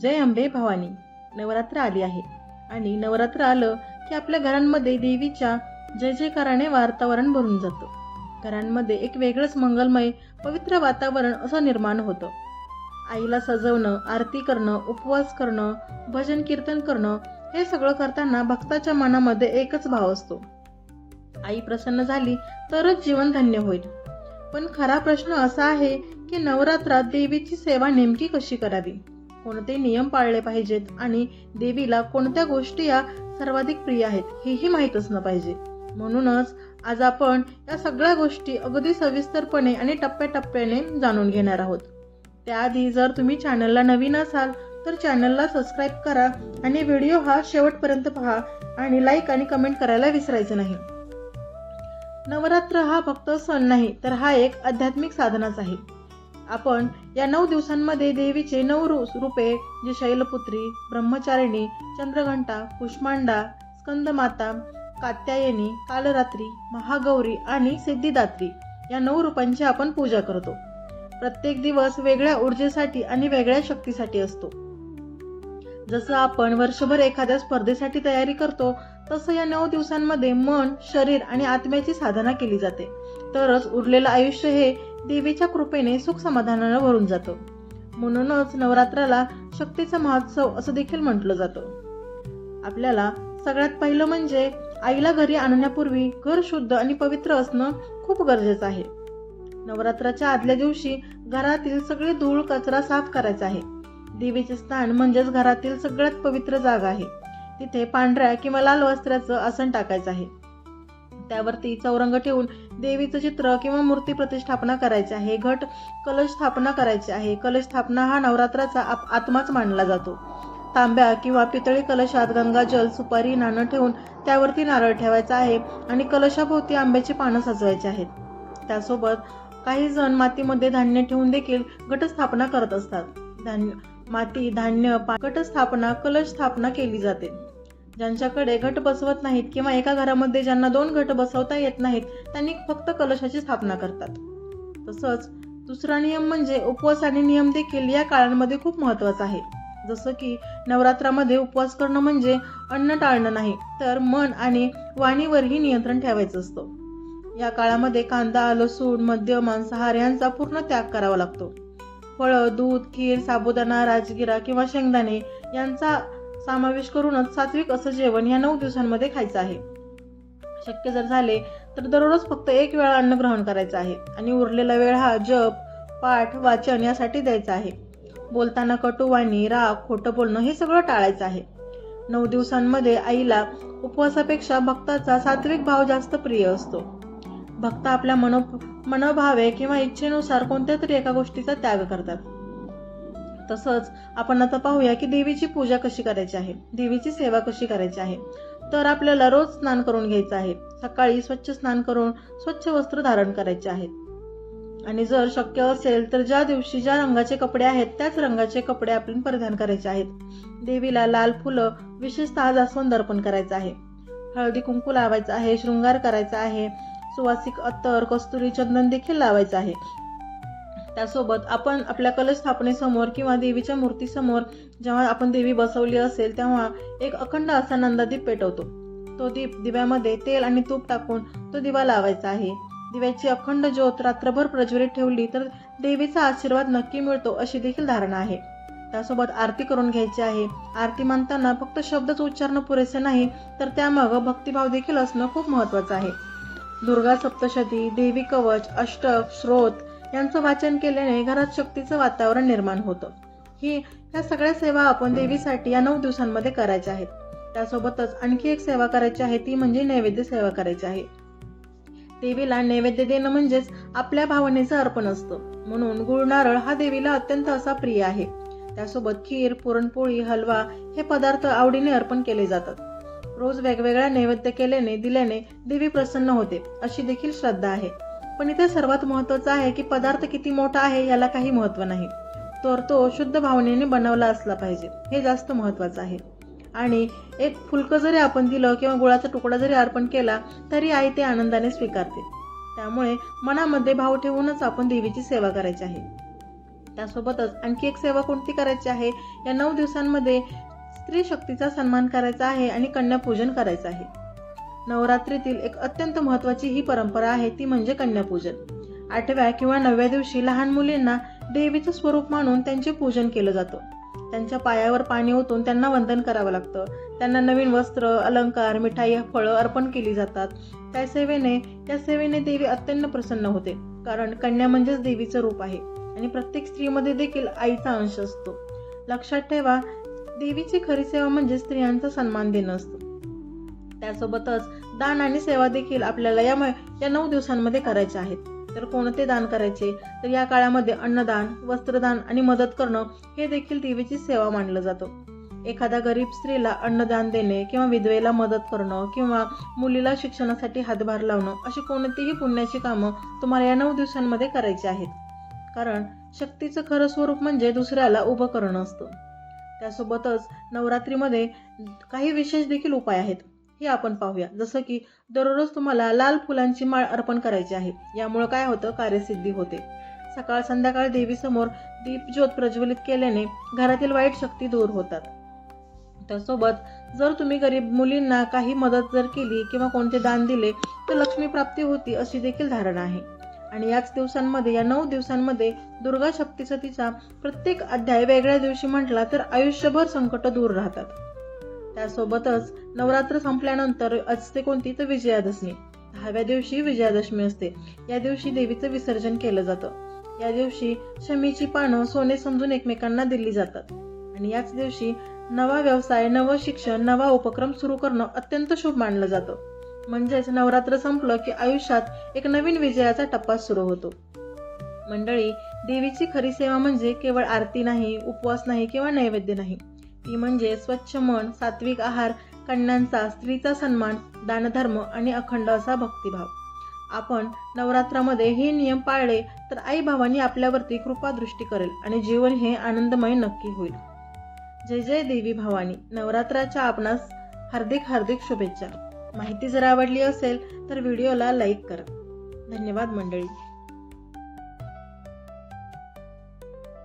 जय अंबे भवानी. नवरात्र आली आहे. आणि नवरात्र आलं की आपल्या घरांमध्ये देवीच्या जय जयकाराने वातावरण भरून जातं. घरांमध्ये एक वेगळंच मंगलमय पवित्र वातावरण असं निर्माण होतं. आईला सजवणं आरती करणं उपवास करणं भजन कीर्तन करणं हे सगळं करताना भक्ताच्या मनामध्ये एकच भाव असतो. आई प्रसन्न झाली तरच जीवन धन्य होईल. पण खरा प्रश्न असा आहे की नवरात्रात देवीची सेवा नेमकी कशी करावी? कोणते नियम पाळले पाहिजेत आणि देवीला कोणत्या गोष्टी या सर्वाधिक प्रिय आहेत हेही माहीत असणं पाहिजे. म्हणूनच आज आपण या सगळ्या गोष्टी अगदी सविस्तरपणे आणि टप्प्याटप्प्याने जाणून घेणार आहोत. त्याआधी जर तुम्ही चॅनलला नवीन असाल तर चॅनलला सबस्क्राईब करा आणि व्हिडिओ हा शेवटपर्यंत पहा आणि लाईक आणि कमेंट करायला विसरायचं नाही. नवरात्र हा फक्त सण नाही तर हा एक आध्यात्मिक साधनाच आहे. आपण या नऊ दिवसांमध्ये देवीचे नऊ रूपे जे शैलपुत्री ब्रह्मचारिणी चंद्रघंटा कुष्मांडा स्कंदमाता कात्यायनी कालरात्री महागौरी आणि सिद्धिदात्री या नऊ रूपांची आपण पूजा करतो. प्रत्येक दिवस वेगळ्या ऊर्जेसाठी आणि वेगळ्या शक्तीसाठी असतो. जसं आपण वर्षभर एखाद्या स्पर्धेसाठी तयारी करतो तसं या नऊ दिवसांमध्ये मन शरीर आणि आत्म्याची साधना केली जाते. तरच उरलेलं आयुष्य हे देवीच्या कृपेने सुख समाधानानं भरून जातं. म्हणूनच नवरात्राला शक्तीचा महोत्सव असं देखील म्हटलं जातं. आपल्याला सगळ्यात पहिलं म्हणजे आईला घरी आणण्यापूर्वी घर शुद्ध आणि पवित्र असणं खूप गरजेचं आहे. नवरात्राच्या आदल्या दिवशी घरातील सगळी धूळ कचरा साफ करायचा आहे. देवीचे स्थान म्हणजेच घरातील सगळ्यात पवित्र जागा आहे. तिथे पांढऱ्या किंवा लाल वस्त्राचं आसन टाकायचं आहे. त्यावरती चौरंग ठेवून देवीचं चित्र किंवा मूर्ती प्रतिष्ठापना करायची आहे. घट कलश स्थापना करायची आहे. कलश स्थापना हा नवरात्राचा आप- आत्माच मानला जातो. तांब्या किंवा पितळी कलशात गंगाजल सुपारी नाणं ठेवून त्यावरती नारळ ठेवायचा आहे आणि कलशाभोवती आंब्याची पानं सजवायची आहेत. त्यासोबत काही जण मातीमध्ये धान्य ठेवून देखील घटस्थापना करत असतात. धान्य माती धान्य पा- घटस्थापना कलश स्थापना केली जाते. ज्यांच्याकडे घट बसवत नाहीत किंवा एका घरामध्ये ज्यांना दोन घट बसवता येत नाहीत त्यांनी फक्त कलशाची स्थापना करतात. तसंच दुसरा नियम म्हणजे उपवास आणि नियम देखील या काळांमध्ये खूप महत्त्वाचा आहे. जसं की नवरात्रामध्ये उपवास करणं म्हणजे अन्न टाळणं नाही तर मन आणि वाणीवरही नियंत्रण ठेवायचं असतं. या काळामध्ये कांदा लसूण मद्य मांसाहार यांचा पूर्ण त्याग करावा लागतो. फळं दूध खीर साबुदाणा राजगिरा किंवा शेंगदाणे यांचा समावेश करूनच सात्विक असं जेवण या नऊ दिवसांमध्ये खायचं आहे. शक्य जर झाले तर दररोज फक्त एक वेळा अन्न ग्रहण करायचं आहे आणि उरलेला वेळ हा जप पाठ वाचन यासाठी द्यायचा आहे. बोलताना कटुवाणी राग खोटं बोलणं हे सगळं टाळायचं आहे. नऊ दिवसांमध्ये आईला उपवासापेक्षा भक्ताचा सात्विक भाव जास्त प्रिय असतो. भक्त आपल्या मनो मनोभावे किंवा इच्छेनुसार कोणत्या तरी एका गोष्टीचा त्याग करतात. तसंच आपण आता पाहूया की देवीची पूजा कशी करायची आहे. देवीची सेवा कशी करायची आहे. तर आपल्याला रोज स्नान करून घ्यायचं आहे. सकाळी स्वच्छ स्नान करून स्वच्छ वस्त्र धारण करायचे आहेत आणि जर शक्य असेल तर ज्या दिवशी ज्या रंगाचे कपडे आहेत त्याच रंगाचे कपडे आपण परिधान करायचे आहेत. देवीला लाल फुलं विशेषतः जास्वंद अर्पण करायचं आहे. हळदी कुंकू लावायचं आहे शृंगार करायचा आहे. सुवासिक अत्तर कस्तुरी चंदन देखील लावायचं आहे. त्यासोबत आपण आपल्या कलश स्थापनेसमोर किंवा देवीच्या मूर्तीसमोर जेव्हा आपण देवी बसवली असेल तेव्हा एक अखंड असा नंदादीप पेटवतो. तो दीप दिव्यामध्ये तेल आणि तूप टाकून तो दिवा लावायचा आहे. दिव्याची अखंड ज्योत रात्रभर प्रज्वलित ठेवली तर देवीचा आशीर्वाद नक्की मिळतो अशी देखील धारणा आहे. त्यासोबत आरती करून घ्यायची आहे. आरती मानताना फक्त शब्दच उच्चारणं पुरेसे नाही तर त्यामागं भक्तिभाव देखील असणं खूप महत्वाचं आहे. दुर्गा सप्तशती देवी कवच अष्टक श्रोत यांचं वाचन केल्याने घरात शक्तीचं वातावरण निर्माण होतं. ही ह्या सगळ्या सेवा आपण देवीसाठी या नऊ दिवसांमध्ये करायच्या आहेत. त्यासोबतच आणखी एक सेवा करायची आहे ती म्हणजे नैवेद्य सेवा करायची आहे. देवीला नैवेद्य देणं म्हणजेच आपल्या भावनेचं अर्पण असतं. म्हणून गुळ नारळ हा देवीला अत्यंत असा प्रिय आहे. त्यासोबत खीर पुरणपोळी हलवा हे पदार्थ आवडीने अर्पण केले जातात. रोज वेगवेगळ्या नैवेद्य केल्याने दिल्याने देवी प्रसन्न होते अशी देखील श्रद्धा आहे. पण इथे सर्वात महत्वाचं आहे की पदार्थ किती मोठा आहे याला काही महत्त्व नाही. तर तो शुद्ध भावनेने बनवला असला पाहिजे. हे जास्त महत्वाचं आहे. आणि एक फुलकं जरी आपण दिलं किंवा गुळाचा तुकडा जरी अर्पण केला तरी आई ते आनंदाने स्वीकारते. त्यामुळे मनामध्ये भाव ठेवूनच आपण देवीची सेवा करायची आहे. त्यासोबतच आणखी एक सेवा कोणती करायची आहे? या नऊ दिवसांमध्ये स्त्री शक्तीचा सन्मान करायचा आहे आणि कन्यापूजन करायचं आहे. नवरात्रीतील एक अत्यंत महत्त्वाची ही परंपरा आहे ती म्हणजे कन्यापूजन. आठव्या किंवा नवव्या दिवशी लहान मुलींना देवीचं स्वरूप मानून त्यांचे पूजन केलं जातं. त्यांच्या पायावर पाणी ओतून त्यांना वंदन करावं लागतं. त्यांना नवीन वस्त्र अलंकार मिठाई फळं अर्पण केली जातात. त्या सेवेने त्या सेवेने देवी अत्यंत प्रसन्न होते. कारण कन्या म्हणजेच देवीचं रूप आहे आणि प्रत्येक स्त्रीमध्ये देखील आईचा अंश असतो. लक्षात ठेवा देवीची खरी सेवा म्हणजे स्त्रियांचा सन्मान देणं असतं. त्यासोबतच दान आणि सेवा देखील आपल्याला या या नऊ दिवसांमध्ये करायचे आहेत. तर कोणते दान करायचे? तर या काळामध्ये अन्नदान वस्त्रदान आणि मदत करणं हे देखील देवीची सेवा मानलं जातं. एखाद्या गरीब स्त्रीला अन्नदान देणे किंवा विधवेला मदत करणं किंवा मुलीला शिक्षणासाठी हातभार लावणं अशी कोणतीही पुण्याची कामं तुम्हाला या नऊ दिवसांमध्ये करायची आहेत. कारण शक्तीचं खरं स्वरूप म्हणजे दुसऱ्याला उभं करणं असतं. त्यासोबतच नवरात्रीमध्ये काही विशेष देखील उपाय आहेत. हे आपण पाहूया. जसं की दररोज तुम्हाला लाल फुलांची माळ अर्पण करायची आहे. यामुळे काय होतं? कार्यसिद्धी होते. सकाळ संध्याकाळ देवीसमोर दीपज्योत प्रज्वलित केल्याने घरातील वाईट शक्ती दूर होतात. त्यासोबत जर तुम्ही गरीब मुलींना काही मदत जर केली किंवा कोणते दान दिले तर लक्ष्मी प्राप्ती होती अशी देखील धारणा आहे. आणि याच दिवसांमध्ये या नऊ दिवसांमध्ये दुर्गा सप्तशतीचा प्रत्येक अध्याय वेगळ्या दिवशी म्हटला तर आयुष्यभर संकट दूर राहतात. त्यासोबतच नवरात्र संपल्यानंतर असते कोणती तर विजयादशमी. दहाव्या दिवशी विजयादशमी असते. या दिवशी देवीचं विसर्जन केलं जातं. या दिवशी शमीची पानं सोने समजून एकमेकांना दिली जातात. आणि याच दिवशी नवा व्यवसाय नवं शिक्षण नवा उपक्रम सुरू करणं अत्यंत शुभ मानलं जातं. म्हणजेच नवरात्र संपलं की आयुष्यात एक नवीन विजयाचा टप्पा सुरू होतो. मंडळी देवीची खरी सेवा म्हणजे केवळ आरती नाही उपवास नाही किंवा नैवेद्य नाही. ती म्हणजे स्वच्छ मन सात्विक आहार कन्यांचा स्त्रीचा सन्मान दानधर्म आणि अखंड असा भक्तिभाव. आपण नवरात्रामध्ये हे नियम पाळले तर आई भावानी आपल्यावरती कृपा दृष्टी करेल आणि जीवन हे आनंदमय नक्की होईल. जय जय देवी भवानी. नवरात्राच्या आपणास हार्दिक हार्दिक शुभेच्छा. माहिती जर आवडली असेल तर व्हिडिओला लाईक करा. धन्यवाद मंडळी.